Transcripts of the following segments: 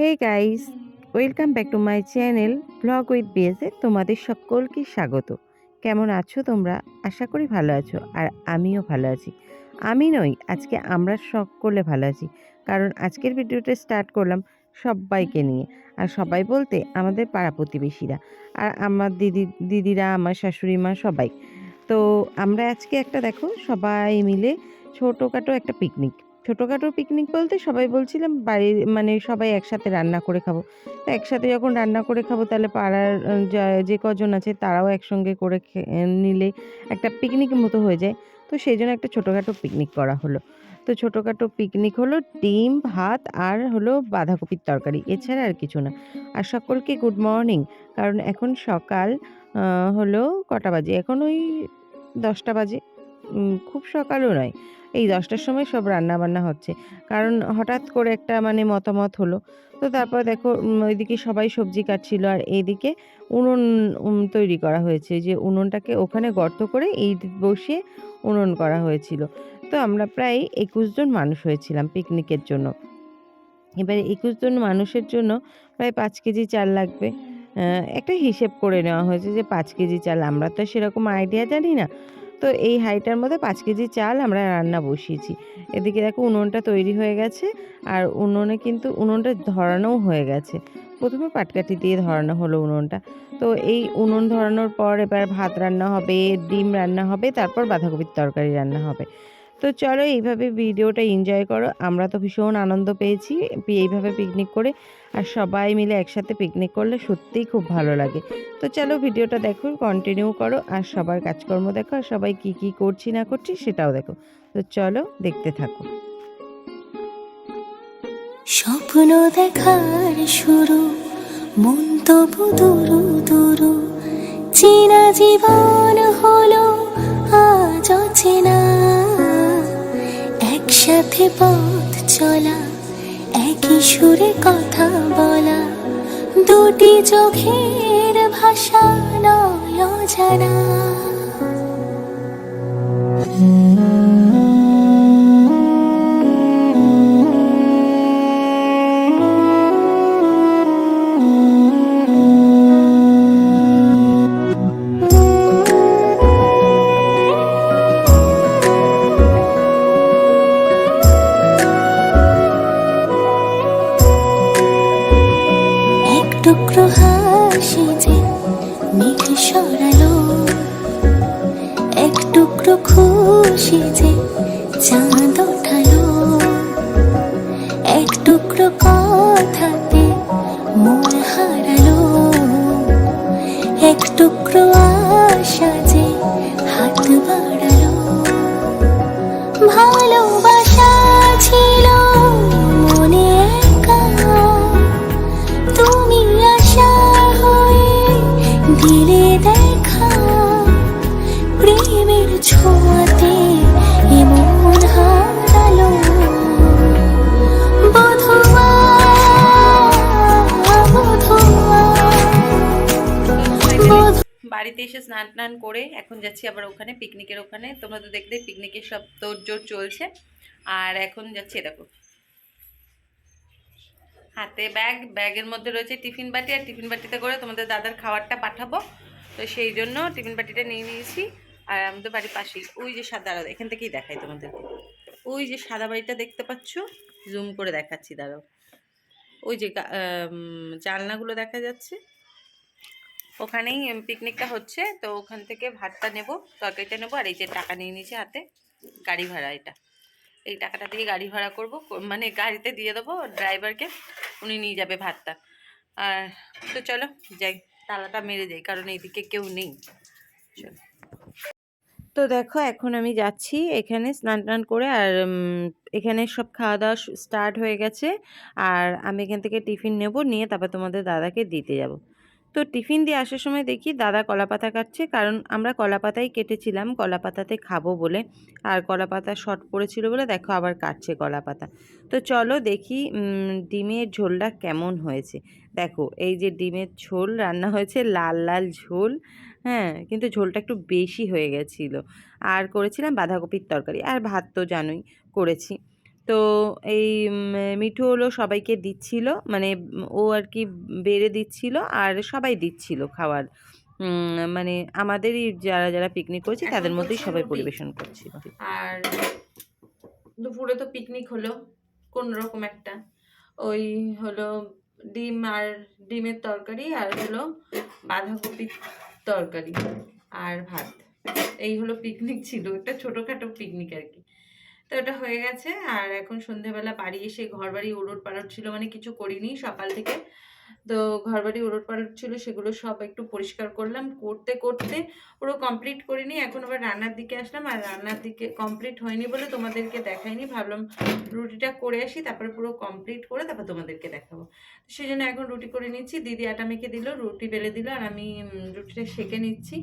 Hey guys welcome back to my channel blog with BSA তোমাদের সকলকে স্বাগত। কেমন আছো তোমরা? আশা করি ভালো আছো, আর আমিও ভালো আছি। আমি নই, আজকে আমরা সকলে ভালো আছি। কারণ আজকের ভিডিওটা স্টার্ট করলাম সবাইকে নিয়ে, আর সবাই বলতে আমাদের পাড়া প্রতিবেশীরা, আর আমার দিদি, দিদিরা, আমার শাশুড়ি মা, সবাই। তো আমরা আজকে একটা দেখো, সবাই মিলে ছোটোখাটো একটা পিকনিক ছোটোখাটো পিকনিক বলতে সবাই বলছিলাম, বাড়ির মানে সবাই একসাথে রান্না করে খাব। তো একসাথে যখন রান্না করে খাব, তাহলে পাড়ার যে কজন আছে তারাও একসঙ্গে করে নিলে একটা পিকনিক মতো হয়ে যায়। তো সেই জন্য একটা ছোটোখাটো পিকনিক করা হলো। তো ছোটোখাটো পিকনিক হলো ডিম, ভাত আর হলো বাঁধাকপির তরকারি, এছাড়া আর কিছু না। আর সকলকে গুড মর্নিং কারণ এখন সকাল হলো কটা বাজে? এখন ওই দশটা বাজে। খুব সকালও নয়। এই দশটার সময় সব রান্না বান্না হচ্ছে। কারণ হঠাৎ করে একটা মানে মতামত হলো। তো তারপর দেখো ওইদিকে সবাই সবজি কাটছিল আর এইদিকে উনুন তৈরি করা হয়েছে। যে উনুনটাকে ওখানে গর্ত করে এই বসিয়ে উনুন করা হয়েছিল। তো আমরা প্রায় একুশ জন মানুষ হয়েছিলাম পিকনিকের জন্য। এবারে একুশ জন মানুষের জন্য প্রায় পাঁচ কেজি চাল লাগবে। একটা হিসেব করে নেওয়া হয়েছে যে পাঁচ কেজি চাল। আমরা তো সেরকম আইডিয়া জানি না। তো এই হাইটার মধ্যে পাঁচ কেজি চাল আমরা রান্না বসিয়েছি। এদিকে দেখো উনুনটা তৈরি হয়ে গেছে আর উনুনে কিন্তু উনুনটা ধরানোও হয়ে গেছে। প্রথমে পাটকাঠি দিয়ে ধরানো হলো উনুনটা। তো এই উনুন ধরানোর পর এবার ভাত রান্না হবে, ডিম রান্না হবে, তারপর বাঁধাকপির তরকারি রান্না হবে। তো চলো এইভাবে ভিডিওটা এনজয় করো। আমরা তো ভীষণ আনন্দ পেয়েছি এইভাবে পিকনিক করে আর সবাই মিলে একসাথে পিকনিক করলে সত্যিই খুব ভালো লাগে। তো চলো ভিডিওটা দেখো কন্টিনিউ করো আর সবার কাজকর্ম দেখো আর সবাই কি কি করছি না করছি সেটাও দেখো। তো চলো দেখতে থাকো। স্বপ্ন দেখার শুরু মন তবু দুরু দুরু, চেনা জীবন হলো একসাথে পথ চলা একই সুরে কথা বলা দুটি চোখের ভাষা নয় জানা টুকরো হাসি যে মেঘে সরালো। এক টুকরো খুশি যে চাঁদ ওঠালো। এক টুকরো কথাতে মন হারালো। এক টুকরো আশা বাড়িতে এসে স্নান টান করে এখন যাচ্ছি আবার ওখানে পিকনিকের ওখানে। তোমরা তো দেখলে পিকনিকের সব তোড়জোড় চলছে। আর এখন যাচ্ছি দেখো। হাতে ব্যাগ ব্যাগের মধ্যে রয়েছে টিফিন বাটি। আর টিফিন বাটিতে করে তোমাদের দাদার খাবারটা পাঠাবো। তো সেই জন্য টিফিন বাটিটা নিয়ে নিয়েছি। আর আমাদের বাড়ির পাশেই। ওই যে সাদা এখান থেকেই দেখাই তোমাদের ওই যে সাদা বাড়িটা দেখতে পাচ্ছ? জুম করে দেখাচ্ছি, দাঁড়াও। ওই যে জানলাগুলো দেখা যাচ্ছে। ওখানেই পিকনিকটা হচ্ছে, তো ওখান থেকে ভাতটা নেব, তরকারিটা নেব, আর এই যে টাকা নিয়ে নিয়েছি হাতে, গাড়ি ভাড়া এটা। এই টাকাটা দিয়ে গাড়ি ভাড়া করব মানে গাড়িতে দিয়ে দেবো ড্রাইভারকে, উনি নিয়ে যাবে ভাতটা। আর, তো চলো, যাই, তালাটা মেরে যাই কারণ এইদিকে কেউ নেই। তো দেখো, এখন আমি যাচ্ছি, এখানে স্নান টান করে, আর এখানে সব খাওয়া দাওয়া স্টার্ট হয়ে গেছে, আর আমি এখান থেকে টিফিন নেব, নিয়ে তারপর তোমাদের দাদাকে দিতে যাব। তো টিফিন দিয়ে আসার সময় দেখি দাদা কলা পাতা কাটছে, কারণ আমরা কলা পাতাই কেটেছিলাম কলা পাতাতে খাব বলে। আর কলা পাতা শর্ট পড়েছিল বলে দেখো আবার কাটছে কলা পাতা তো চলো দেখি ডিমের ঝোলটা কেমন হয়েছে। দেখো, এই যে ডিমের ঝোল, রান্না হয়েছে লাল লাল ঝোল হ্যাঁ কিন্তু ঝোলটা একটু বেশি হয়ে গেছিল। আর করেছিলাম বাঁধাকপির তরকারি, আর ভাত তো জানোই, করেছি। তো এই মিঠু হলো সবাইকে দিচ্ছিল মানে ও আর কি বেড়ে দিচ্ছিল আর সবাই দিচ্ছিল খাওয়ার। মানে আমাদেরই যারা যারা পিকনিক করছে তাদের মধ্যেই সবাই পরিবেশন করছিল। আর দুপুরে তো পিকনিক হলো কোন রকম একটা। ওই হলো ডিম আর ডিমের তরকারি আর হলো বাঁধাকপির তরকারি আর ভাত। এই হলো পিকনিক ছিল একটা ছোটোখাটো পিকনিক আর কি। তো এটা হয়ে গেছে। আর এখন সন্ধেবেলা বাড়ি এসে ঘর বাড়ি উলট পালট ছিল মানে কিছু করিনি। সকাল থেকে তো ঘর বাড়ি উলট পালট ছিল, সেগুলো সব একটু পরিষ্কার করলাম। করতে করতে পুরো কমপ্লিট করিনি, এখন আবার রান্নার দিকে আসলাম। আর রান্নার দিকে কমপ্লিট হয়নি বলে তোমাদেরকে দেখাইনি। ভাবলাম রুটিটা করে আসি, তারপরে পুরো কমপ্লিট করে তারপর তোমাদেরকে দেখাবো। সেই জন্য এখন রুটি করে নিচ্ছি। দিদি আটা মেখে দিল, রুটি বেলে দিল, আর আমি রুটিটা সেঁকে নিচ্ছি।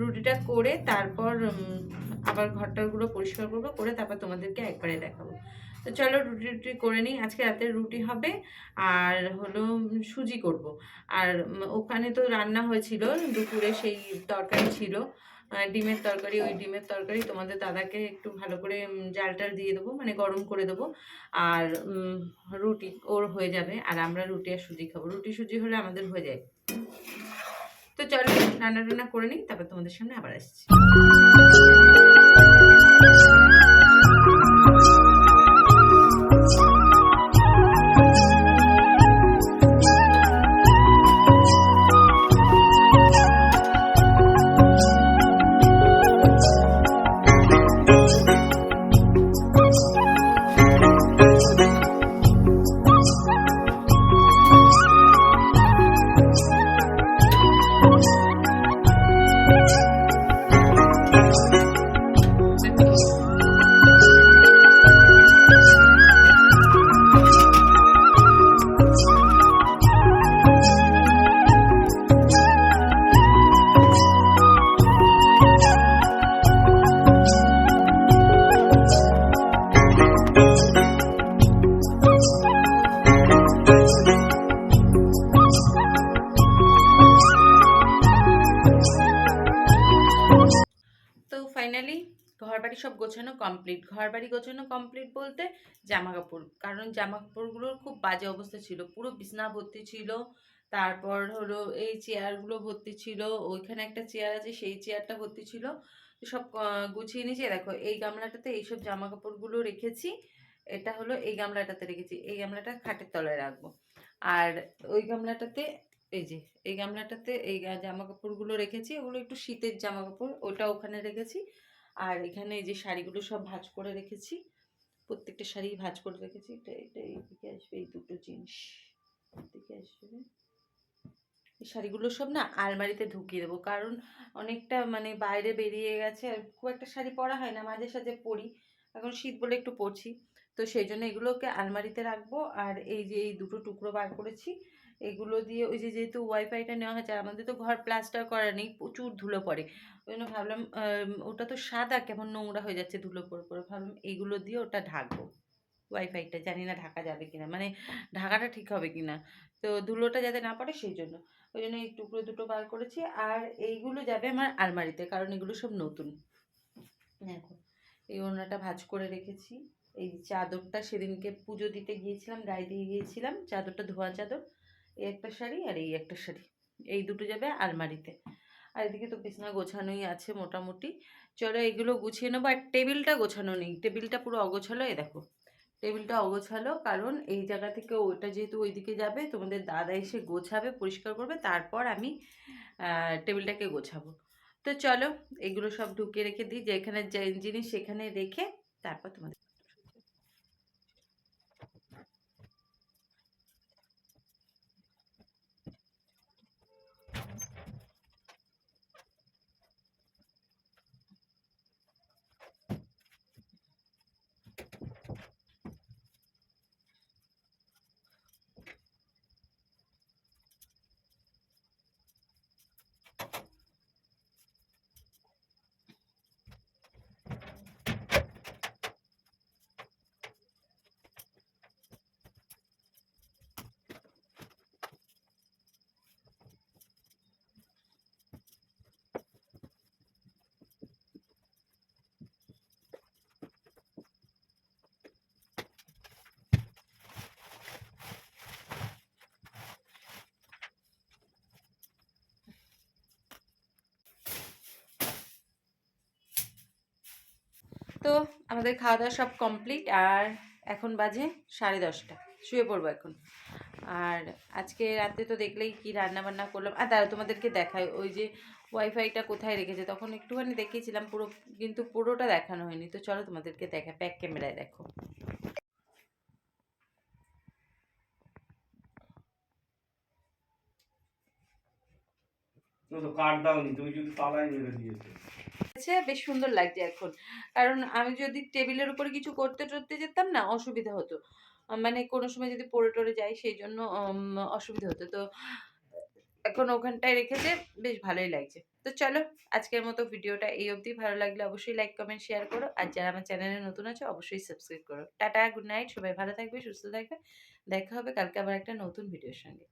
রুটিটা করে তারপর আবার ঘরটাগুলো পরিষ্কার করব, করে তারপর তোমাদেরকে একবারে দেখাবো। তো চলো রুটি রুটি করে নিই আজকে রাতে রুটি হবে আর হলো সুজি করব। আর ওখানে তো রান্না হয়েছিল দুপুরে সেই তরকারি ছিল ডিমের তরকারি ওই ডিমের তরকারি তোমাদের দাদাকে একটু ভালো করে উম, জাল টাল দিয়ে দেবো মানে গরম করে দেবো। আর রুটি ওর হয়ে যাবে আর আমরা রুটি আর সুজি খাব। রুটি সুজি হলে আমাদের হয়ে যায়। তো চলো রান্না টান্না করে নিই তারপর তোমাদের সামনে আবার আসছি। তো কমপ্লিট ঘর বাড়ি গোছানো কমপ্লিট বলতে জামা কাপড় কারণ জামা কাপড়গুলোর খুব বাজে অবস্থা ছিল, পুরো বিছনা ভর্তি ছিল, তারপর হলো এই চেয়ারগুলো ভর্তি ছিল, ওইখানে একটা চেয়ার আছে, সেই চেয়ারটা ভর্তি ছিল। সব গুছিয়ে নিয়েছি। দেখো, এই গামলাটাতে এইসব জামা কাপড়গুলো রেখেছি, এটা হলো এই গামলাটাতে রেখেছি, এই গামলাটা খাটের তলায় রাখব। আর ওই গামলাটাতে, এই যে, এই গামলাটাতে এই জামা কাপড়গুলো রেখেছি, ওগুলো একটু শীতের জামা কাপড় ওটা ওখানে রেখেছি। আর এখানে যে শাড়িগুলো সব ভাঁজ করে রেখেছি, প্রত্যেকটা শাড়ি ভাঁজ করে রেখেছি। এটা এটা এইদিকে আসবে, এই দুটো জিনিস এদিকে আসবে। এই শাড়িগুলো সব না আলমারিতে ঢুকিয়ে দেবো, কারণ অনেকটা মানে বাইরে বেরিয়ে গেছে। আর খুব একটা শাড়ি পরা হয় না, মাঝে সাঝে পরি। এখন শীত বলে একটু পরছি। তো সেই জন্য এগুলোকে আলমারিতে রাখব। আর এই যে এই দুটো টুকরো বার করেছি এগুলো দিয়ে ওই যে যেহেতু ওয়াইফাইটা নেওয়া হয়েছে আমাদের তো ঘর প্লাস্টার করা নেই, প্রচুর ধুলো পড়ে। ওই জন্য ভাবলাম ওটা তো সাদা, কেমন নোংরা হয়ে যাচ্ছে ধুলো পড়ে পড়ে। ভাবলাম এইগুলো দিয়ে ওটা ঢাকবো। ওয়াইফাইটা জানি না ঢাকা যাবে কিনা মানে ঢাকাটা ঠিক হবে কিনা। তো ধুলোটা যাতে না পড়ে, সেই জন্য। ওই জন্য এই টুকরো দুটো বার করেছি, আর এইগুলো যাবে আমার আলমারিতে, কারণ এগুলো সব নতুন। দেখো, এই ওড়নাটা ভাঁজ করে রেখেছি। এই চাদরটা সেদিনকে পুজো দিতে গিয়েছিলাম, গায়ে দিয়ে গিয়েছিলাম, চাদরটা ধোয়া চাদর। এই একটা শাড়ি আর এই একটা শাড়ি। এই দুটো যাবে আলমারিতে। আর এদিকে তো বিছনা গোছানোই আছে মোটামুটি। চলো এগুলো গুছিয়ে নেব। আর টেবিলটা গোছানো নেই। টেবিলটা পুরো অগোছালো, এই দেখো। টেবিলটা অগোছালো কারণ এই জায়গা থেকে ওইটা যেহেতু ওইদিকে যাবে, তোমাদের দাদা এসে গোছাবে, পরিষ্কার করবে। তারপর আমি টেবিলটাকে গোছাবো। তো চলো, এগুলো সব ঢুকিয়ে রেখে দিই। যেখানে জিনিস সেখানে রেখে তারপর তোমাদের তো আমাদের খাওয়া দাওয়া সব কমপ্লিট আর এখন বাজে সাড়ে দশটা। শুয়ে পড়ব এখন। আর আজকে রাতে তো দেখলেই কি রান্না বান্না করলাম। আর দাঁড়া তোমাদেরকে দেখাই, ওই যে ওয়াইফাইটা কোথায় রেখেছে, তখন একটুখানি দেখিয়েছিলাম, পুরো কিন্তু পুরোটা দেখানো হয়নি। তো চলো তোমাদেরকে দেখা ব্যাক ক্যামেরায় দেখো। না, তো কার্ড দাওনি, তুমি যদি তালায় মেরে দিয়েছ। বেশ সুন্দর লাগছে এখন। কারণ আমি যদি টেবিলের উপরে কিছু করতে টরতে যেতাম না, অসুবিধা হতো। মানে কোনো সময় যদি পড়ে টরে যাই, সেই জন্য অসুবিধা হতো। তো এখন ওখানটায় রেখেছে বেশ ভালোই লাগছে। তো চলো, আজকের মতো ভিডিওটা এই অবধি। ভালো লাগলে অবশ্যই লাইক কমেন্ট শেয়ার করো। আর যারা আমার চ্যানেলে নতুন আছে, অবশ্যই সাবস্ক্রাইব করো। টাটা গুড নাইট সবাই ভালো থাকবে, সুস্থ থাকবে। দেখা হবে কালকে আবার একটা নতুন ভিডিওর সঙ্গে।